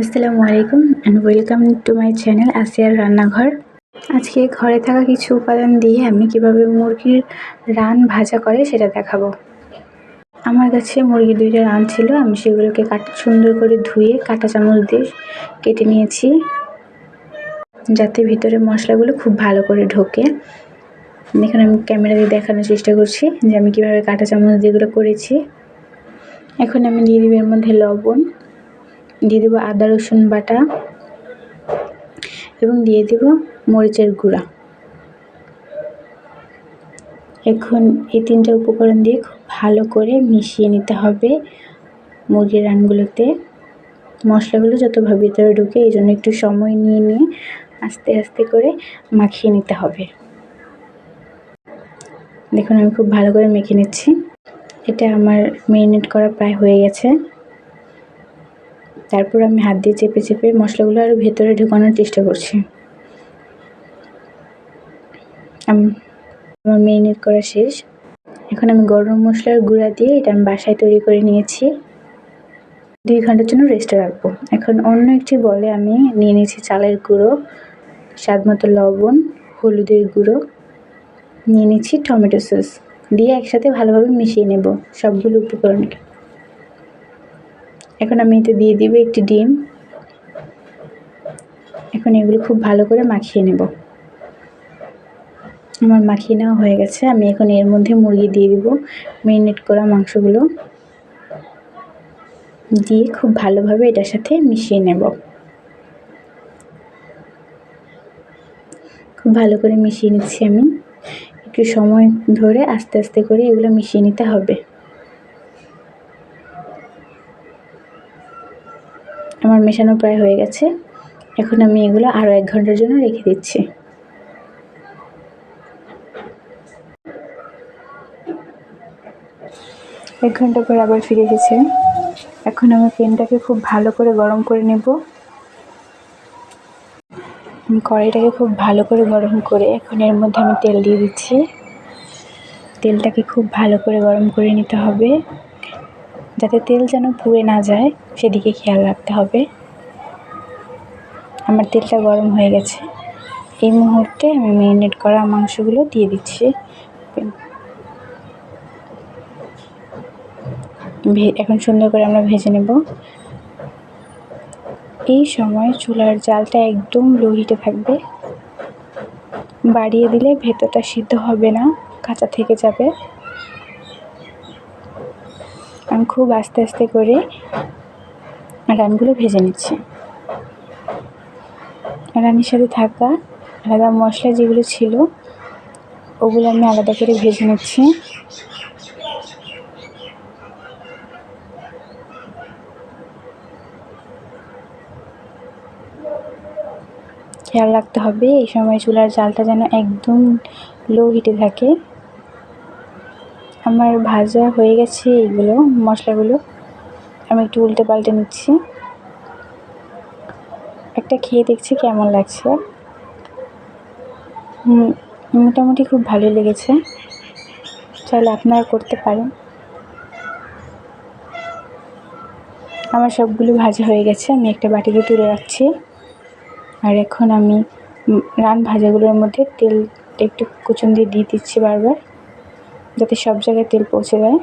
আসসালামু আলাইকুম and welcome to my channel আসিয়ার রান্নাঘর আজকে ঘরে থাকা কিছু উপাদান দিয়ে আমি কীভাবে মুরগির রান ভাজা করে সেটা দেখাবো। আমার কাছে মুরগির দুইটা রান ছিল, আমি সেগুলোকে কাটা, সুন্দর করে ধুয়ে কাঁটা চামচ দিয়ে কেটে নিয়েছি, যাতে ভিতরে মশলাগুলো খুব ভালো করে ঢোকে। দেখুন আমি ক্যামেরা দিয়ে দেখানোর চেষ্টা করছি যে আমি কীভাবে কাঁটা চামচ দিয়ে এগুলো করেছি। এখন আমি দিয়ে দিব এর মধ্যে লবণ দিয়ে দেবো আদা, রসুন বাটা এবং দিয়ে দেব মরিচের গুঁড়া। এখন এই তিনটা উপকরণ দিয়ে খুব ভালো করে মিশিয়ে নিতে হবে মুরগির রানগুলোতে। মশলাগুলো যতভাবে ভিতরে ঢুকে এই জন্য একটু সময় নিয়ে নিয়ে আস্তে আস্তে করে মাখিয়ে নিতে হবে। দেখুন আমি খুব ভালো করে মেখে নিচ্ছি। এটা আমার মেরিনেট করা প্রায় হয়ে গেছে। তারপর আমি হাত দিয়ে চেপে চেপে মশলাগুলো আরও ভেতরে ঢুকানোর চেষ্টা করছি। আমার মেরিনেট করা শেষ। এখন আমি গরম মশলার গুঁড়া দিয়ে এটা আমি বাসায় তৈরি করে নিয়েছি। দুই ঘণ্টার জন্য রেস্টে রাখব। এখন অন্য একটি বলে আমি নিয়ে নিয়েছি চালের গুঁড়ো, স্বাদ মতো লবণ, হলুদের গুঁড়ো। নিয়ে নিচ্ছি টমেটো সস। দিয়ে একসাথে ভালোভাবে মিশিয়ে নেব সবগুলো উপকরণকে। এখন আমি এতে দিয়ে দিব একটি ডিম। এখন এগুলো খুব ভালো করে মাখিয়ে নেব। আমার মাখিয়ে নেওয়া হয়ে গেছে। আমি এখন এর মধ্যে মুরগি দিয়ে দিব। মেরিনেট করা মাংসগুলো। দিয়ে খুব ভালোভাবে এটার সাথে মিশিয়ে নেব। খুব ভালো করে মিশিয়ে নিচ্ছি আমি। একটু সময় ধরে আস্তে আস্তে করে এগুলো মিশিয়ে নিতে হবে। আমার মেশানো প্রায় হয়ে গেছে। এখন আমি এগুলো আরও এক ঘণ্টার জন্য রেখে দিচ্ছি। এক ঘণ্টা পর আবার ফিরে এসেছে এখন আমি পেনটাকে খুব ভালো করে গরম করে নেব। কড়াইটাকে খুব ভালো করে গরম করে এখন এর মধ্যে আমি তেল দিয়ে দিচ্ছি। তেলটাকে খুব ভালো করে গরম করে নিতে হবে। যাতে তেল যেন পুড়ে না যায়, সেদিকে খেয়াল রাখতে হবে। আমার তেলটা গরম হয়ে গেছে। এই মুহূর্তে আমি মেরিনেট করা মাংসগুলো দিয়ে দিচ্ছি। এখন সুন্দর করে আমরা ভেজে নেব। এই সময় চুলার জালটা একদম লো হিটে থাকবে। বাড়িয়ে দিলে ভেতরটা সিদ্ধ হবে না, কাঁচা থেকে যাবে। আমি খুব আস্তে আস্তে করে রানগুলো ভেজে নিচ্ছি। রানের সাথে থাকা আলাদা মশলা যেগুলো ছিল, ওগুলো আমি আলাদা করে ভেজে নিচ্ছি। খেয়াল রাখতে হবে, এই সময় চুলার জালটা যেন একদম লো হিটে থাকে। আমার ভাজা হয়ে গেছে এইগুলো, মশলাগুলো। আমি একটু উল্টে পাল্টে নিচ্ছি। একটা খেয়ে দেখছি কেমন লাগছে। মোটামুটি খুব ভালো লেগেছে। চাইলে আপনারা করতে পারেন। আমার সবগুলো ভাজা হয়ে গেছে, আমি একটা বাটিতে তুলে রাখছি। আর এখন আমি রান ভাজাগুলোর মধ্যে তেল একটু কুচুন দিয়ে দিয়ে দিচ্ছি বারবার। যাতে সব জায়গায় তেল পৌঁছে যায়।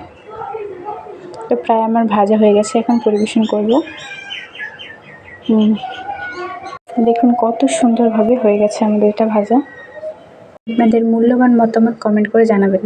তো প্রায় আমার ভাজা হয়ে গেছে, এখন পরিবেশন করব। দেখুন কত সুন্দরভাবে হয়ে গেছে আমাদের এটা ভাজা। আপনাদের মূল্যবান মতামত কমেন্ট করে জানাবেন।